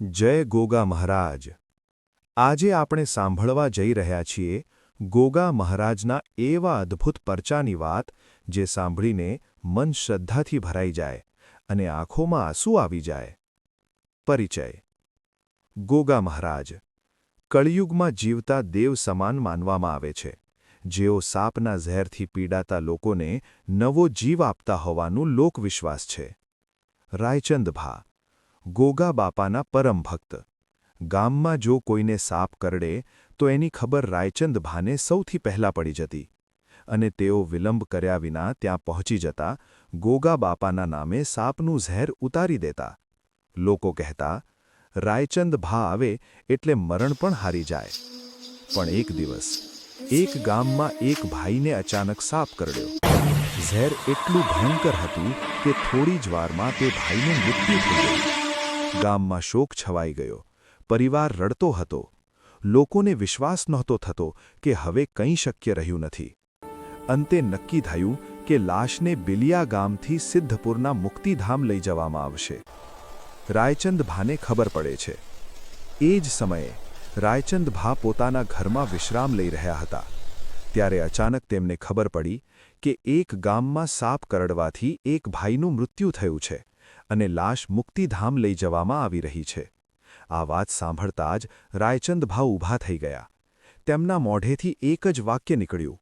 જય ગોગા મહારાજ. આજે આપણે સાંભળવા જઈ રહ્યા છીએ ગોગા મહારાજના એવા અદ્ભુત પરચાની વાત જે સાંભળીને મન શ્રદ્ધાથી ભરાઈ જાય અને આંખોમાં આંસુ આવી જાય. પરિચય. ગોગા મહારાજ, કળિયુગમાં જીવતા દેવ સમાન માનવામાં આવે છે. જેઓ સાપના ઝેરથી પીડાતા લોકોને નવો જીવ આપતા હોવાનું લોકવિશ્વાસ છે. રાયચંદ ભા ગોગા બાપાના પરમ ભક્ત. ગામમાં જો કોઈને સાપ કરડે, તો એની ખબર રાયચંદ ભાને સૌથી પહેલા પડી જતી. અને તેઓ વિલંબ કર્યા વિના ત્યાં પહોંચી જતા, ગોગા બાપાના નામે સાપનું ઝેર ઉતારી દેતા. લોકો કહેતા, રાયચંદ ભા આવે એટલે મરણ પણ હારી જાય. પણ એક દિવસ, એક ગામમાં એક ભાઈને અચાનક સાપ કરડ્યો. ઝેર એટલું ભયંકર હતું કે થોડી જ વારમાં તે ભાઈનું મૃત્યુ થઈ ગયું. ગામમાં શોક છવાઈ ગયો. પરિવાર રડતો હતો. લોકોને વિશ્વાસ નહોતો થતો કે હવે કંઈ શક્ય રહ્યું નથી. અંતે નક્કી થયું કે લાશને બિલિયા ગામથી સિદ્ધપુરના મુક્તિધામ લઈ જવામાં આવશે. રાયચંદ ભાને ખબર પડે છે. એ જ સમયે રાયચંદ ભા પોતાના ઘરમાં વિશ્રામ લઈ રહ્યા હતા. ત્યારે અચાનક તેમને ખબર પડી કે એક ગામમાં સાપ કરડવાથી એક ભાઈનું મૃત્યુ થયું છે. અને લાશ મુક્તિધામ લઈ જવામાં આવી રહી છે. આ વાત સાંભળતા જ રાયચંદ ભાવ ઊભા થઈ ગયા. તેમના મોઢેથી એક જ વાક્ય નીકળ્યું.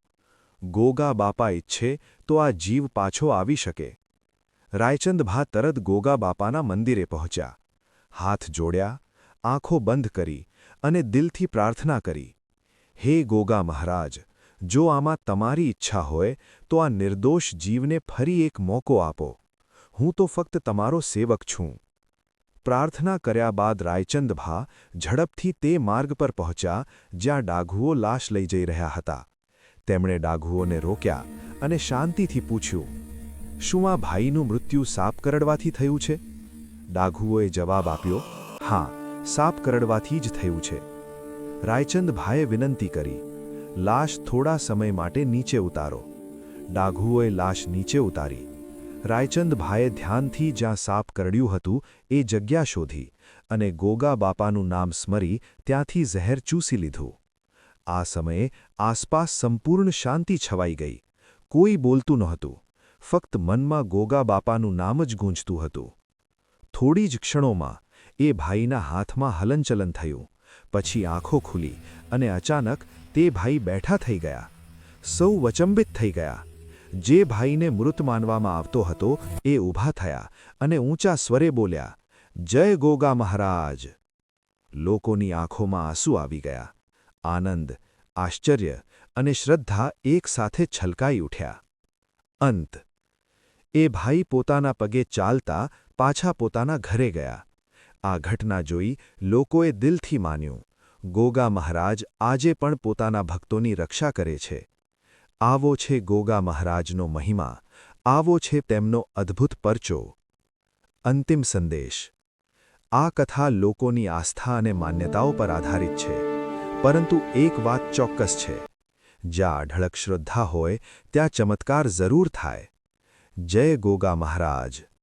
ગોગા બાપા ઈચ્છે તો આ જીવ પાછો આવી શકે. રાયચંદ ભા તરત ગોગા બાપાના મંદિરે પહોંચ્યા. હાથ જોડ્યા, આંખો બંધ કરી અને દિલથી પ્રાર્થના કરી. હે ગોગા મહારાજ, જો આમાં તમારી ઈચ્છા હોય તો આ નિર્દોષ જીવને ફરી એક મોકો આપો. હું તો ફક્ત તમારો સેવક છું. પ્રાર્થના કર્યા બાદ રાયચંદભા ઝડપથી તે માર્ગ પર પહોંચ્યા, જ્યાં ડાઘુઓ લાશ લઈ જઈ રહ્યા હતા. તેમણે ડાઘુઓને રોક્યા અને શાંતિથી પૂછ્યું, શું આ ભાઈનું મૃત્યુ સાપ કરડવાથી થયું છે? ડાઘુઓએ જવાબ આપ્યો, હા, સાપ કરડવાથી જ થયું છે. રાયચંદભાએ વિનંતી કરી, લાશ થોડા સમય માટે નીચે ઉતારો. ડાઘુઓએ લાશ નીચે ઉતારી રાયચંદ ભાઈએ ધ્યાનથી જ્યાં સાપ કરડ્યું હતું, એ જગ્યા શોધી અને ગોગા બાપાનું નામ સ્મરી ત્યાંથી ઝહેર ચૂસી લીધું. આ સમયે આસપાસ સંપૂર્ણ શાંતિ છવાઈ ગઈ. કોઈ બોલતું નહોતું. ફક્ત મનમાં ગોગા બાપાનું નામ જ ગૂંજતું હતું. થોડી જ ક્ષણોમાં એ ભાઈના હાથમાં હલનચલન થયું. પછી આંખો ખુલી અને અચાનક તે ભાઈ બેઠા થઈ ગયા. સૌ વચંબિત થઈ ગયા. જે ભાઈને મૃત માનવામાં આવતો હતો, એ ઊભા થયા અને ઊંચા સ્વરે બોલ્યા, જય ગોગા મહારાજ. લોકોની આંખોમાં આંસુ આવી ગયા. આનંદ, આશ્ચર્ય અને શ્રદ્ધા એકસાથે છલકાઈ ઉઠ્યા. અંત, એ ભાઈ પોતાના પગે ચાલતા પાછા પોતાના ઘરે ગયા. આ ઘટના જોઈ લોકોએ દિલથી માન્યું, ગોગા મહારાજ આજે પણ પોતાના ભક્તોની રક્ષા કરે છે. આવો છે ગોગા મહારાજનો મહિમા, આવો છે તેમનો અદ્ભુત પરચો. અંતિમ સંદેશ. આ કથા લોકોની આસ્થા અને માન્યતાઓ પર આધારિત છે, પરંતુ એક વાત ચોક્કસ છે. જ્યાં અઢળક શ્રદ્ધા હોય, ત્યાં ચમત્કાર જરૂર થાય. જય ગોગા મહારાજ.